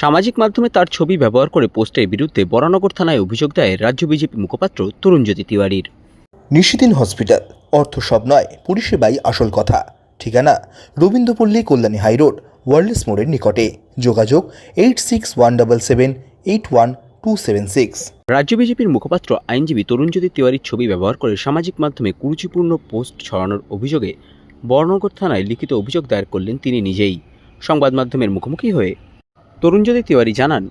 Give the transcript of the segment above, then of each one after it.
সামাজিক মাধ্যমে তার ছবি ব্যবহার করে পোস্টের বিরুদ্ধে বরানগর থানায় অভিযোগ দেয় রাজ্য বিজেপি মুখপাত্র তরুণজ্যোতি তিওয়ারির। নিশিদিন হসপিটাল অর্থ সব নয় পরিষেবাই আসল কথা। ঠিকানা রবীন্দ্রপল্লী কল্যাণী হাইরোড ওয়ার্ল্ডস মোড়ের নিকটে। যোগাযোগ eight six one double seven eight one two seven six রাজ্য বিজেপির মুখপাত্র আইনজীবী তরুণজ্যোতি তিওয়ারির ছবি ব্যবহার করে সামাজিক মাধ্যমে কুরুচিপূর্ণ পোস্ট ছড়ানোর অভিযোগে বর্ণগর থানায় লিখিত অভিযোগ দায়ের করলেন তিনি নিজেই। সংবাদ মাধ্যমের মুখোমুখি হয়ে তরুণজ্যোতি তিওয়ারি জানান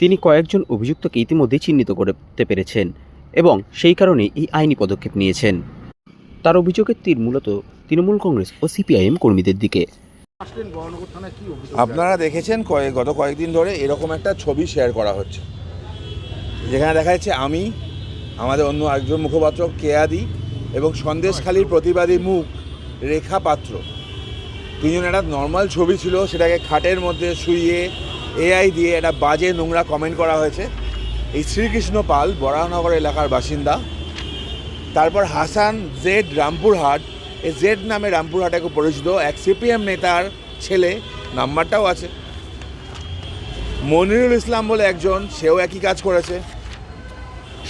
তিনি কয়েকজন অভিযুক্তকে ইতিমধ্যে চিহ্নিত করতে পেরেছেন এবং সেই কারণে এই আইনি পদক্ষেপ নিয়েছেন। তার অভিযোগের তীর মূলত তৃণমূল কংগ্রেস ও সিপিআইএম কর্মীদের দিকে। আপনারা দেখেছেন কয়েক গত কয়েকদিন ধরে এরকম একটা ছবি শেয়ার করা হচ্ছে। যেখানে দেখা যাচ্ছে আমি আমাদের অন্য একজন মুখপাত্র কেয়াদি এবং সন্দেশখালীর প্রতিবাদী মুখ রেখা পাত্র। তিনজন একটা নর্মাল ছবি ছিল সেটাকে খাটের মধ্যে শুইয়ে এআই দিয়ে একটা বাজে নোংরা কমেন্ট করা হয়েছে। এই শ্রীকৃষ্ণ পাল, বরাহনগর এলাকার বাসিন্দা। তারপর হাসান জেড রামপুরহাট। এই জেড নামে রামপুরহাটে খুব পরিচিত। এক সিপিএম নেতার ছেলে, নাম্বারটাও আছে। মনিরুল ইসলাম বলে একজন, সেও একই কাজ করেছে।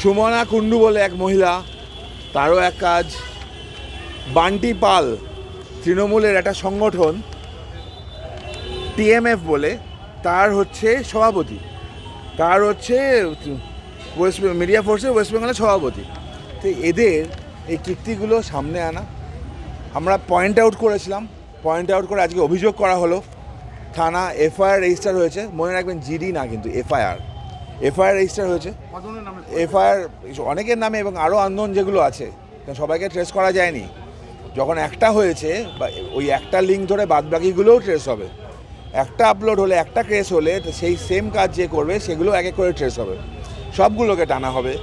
সুমনা কুন্ডু বলে এক মহিলা, তারও এক কাজ। বান্টি পাল, তৃণমূলের একটা সংগঠন। টিএমএফ বলে তার হচ্ছে সভাপতি। তার হচ্ছে ওয়েস্ট মিডিয়া ফোর্সের ওয়েস্ট বেঙ্গলের সভাপতি। তো এদের এই কীর্তিগুলো সামনে আনা। আমরা পয়েন্ট আউট করেছিলাম। পয়েন্ট আউট করে আজকে অভিযোগ করা হলো। থানা এফআইআর রেজিস্টার হয়েছে। মনে রাখবেন জিডি না কিন্তু এফআইআর এফআইআর রেজিস্টার হয়েছে। এফআইআর অনেকের নামে এবং আরও আন্দোলন যেগুলো আছে কারণ সবাইকে ট্রেস করা যায়নি। যখন একটা হয়েছে বা ওই একটা লিঙ্ক ধরে বাদবাকিগুলোও ট্রেস হবে। একটা আপলোড হলে, একটা কেস হলে সেই সেম কাজ যে করবে, সেগুলো এক এক করে ট্রেস হবে। সবগুলোকে টানা হবে।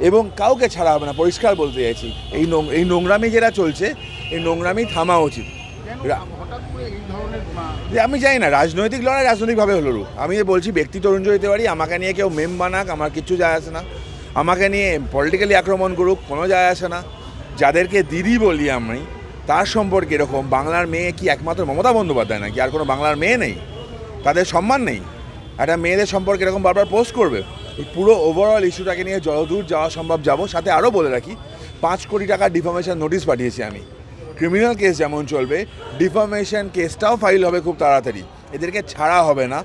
এবং কাউকে ছাড়া হবে না, পরিষ্কার বলতে চাইছি। এই এই নোংরামি যেটা চলছে, এই নোংরামি থামা উচিত। যে আমি জানি না, রাজনৈতিক লড়াই রাজনৈতিকভাবে হলো আমি যে বলছি, ব্যক্তি তরুণ দিতে পারি, আমাকে নিয়ে কেউ মেম বানাক, আমার কিচ্ছু যায় আসে না। আমাকে নিয়ে পলিটিক্যালি আক্রমণ করুক, কোনো যায় আসে না। যাদেরকে দিদি বলি আমি তার সম্পর্কে এরকম বাংলার মেয়ে কি একমাত্র মমতা বন্দ্যোপাধ্যায় নাকি? আর কোনো বাংলার মেয়ে নেই? তাদের সম্মান নেই? একটা মেয়েদের সম্পর্কে এরকম বারবার পোস্ট করবে? এই পুরো ওভারঅল ইস্যুটাকে নিয়ে যতদূর যাওয়া সম্ভব যাব। সাথে আরও বলে রাখি, পাঁচ কোটি টাকার ডিফার্মেশন নোটিশ পাঠিয়েছি আমি। ক্রিমিনাল কেস যেমন চলবে ডিফার্মেশন কেসটাও ফাইল হবে খুব তাড়াতাড়ি। এদেরকে ছাড়া হবে না।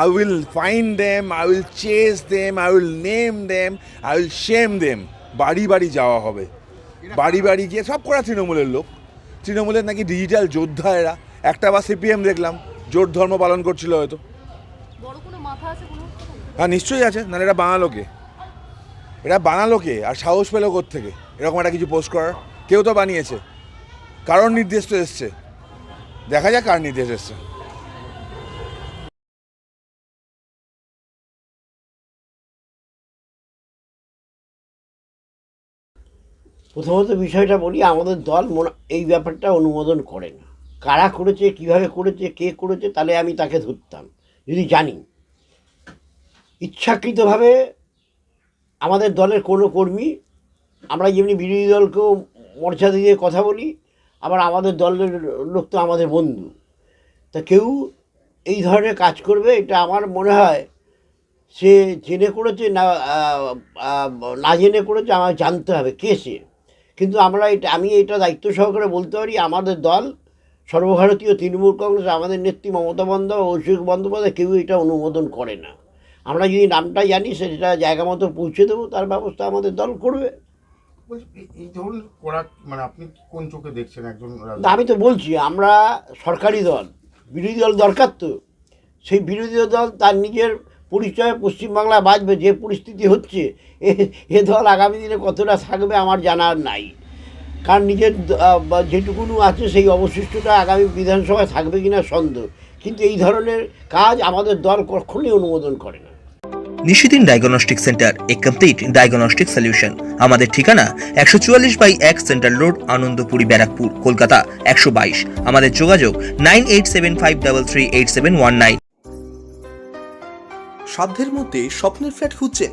I will find them I will chase them I will name them I will shame them বাড়ি বাড়ি যাওয়া হবে। বাড়ি বাড়ি গিয়ে সব করা তৃণমূলের লোক। তৃণমূলের নাকি ডিজিটাল যোদ্ধা এরা। একটা বা সিপিএম দেখলাম জোট ধর্ম পালন করছিল হয়তো। হ্যাঁ নিশ্চয়ই আছে নাহলে এটা বানালোকে এটা বানালোকে আর সাহস পেল থেকে এরকম একটা কিছু পোস্ট করার। কেউ তো বানিয়েছে। কারণ নির্দেশ তো এসছে। দেখা যাক কার নির্দেশ এসছে। প্রথমত বিষয়টা বলি, আমাদের দল এই ব্যাপারটা অনুমোদন করে না। কারা করেছে, কীভাবে করেছে, কে করেছে, তাহলে আমি তাকে ধরতাম। যদি জানি। ইচ্ছাকৃতভাবে আমাদের দলের কোনো কর্মী, আমরা যেমনি বিরোধী দলকেও মর্যাদা দিয়ে কথা বলি, আবার আমাদের দলের লোক তো আমাদের বন্ধু। তা কেউ এই ধরনের কাজ করবে, এটা আমার মনে হয় সে জেনে করেছে না না জেনে করেছে আমার জানতে হবে কে সে। কিন্তু আমরা এটা আমি এটা দায়িত্ব সহকারে বলতে পারি আমাদের দল সর্বভারতীয় তৃণমূল কংগ্রেস আমাদের নেত্রী মমতা বন্দ্যোপাধ্যায় অভিষেক বন্দ্যোপাধ্যায় কেউ এটা অনুমোদন করে না। আমরা যদি নামটা জানি সেটা জায়গা মতো পৌঁছে দেবো তার ব্যবস্থা আমাদের দল করবে। এই- ধরনের করা মানে আপনি কোন চোখে দেখছেন একজন আমি তো বলছি আমরা সরকারি দল বিরোধী দল দরকার তো। সেই বিরোধী দল তার নিজের পরিচয়ে পশ্চিমবাংলায় বাঁচবে যে পরিস্থিতি হচ্ছে এ দল আগামী দিনে কতটা থাকবে আমার জানার নাই। কারণ নিজের বা আছে সেই অবশিষ্টটা আগামী বিধানসভায় থাকবে কিনা সন্দেহ। কিন্তু এই ধরনের কাজ আমাদের দল কখনোই অনুমোদন করে না। নিশিদিন ডায়াগনস্টিক সেন্টার এ কমপ্লিট ডায়াগনস্টিক সলিউশন। আমাদের ঠিকানা একশো চুয়াল্লিশ বাই এক সেন্ট্রাল রোড আনন্দপুরি ব্যারাকপুর কলকাতা একশো বাইশ। আমাদের যোগাযোগ nine eight seven five double three eight seven one nine. সাধ্যের মধ্যে স্বপ্নের ফ্ল্যাট খুঁজছেন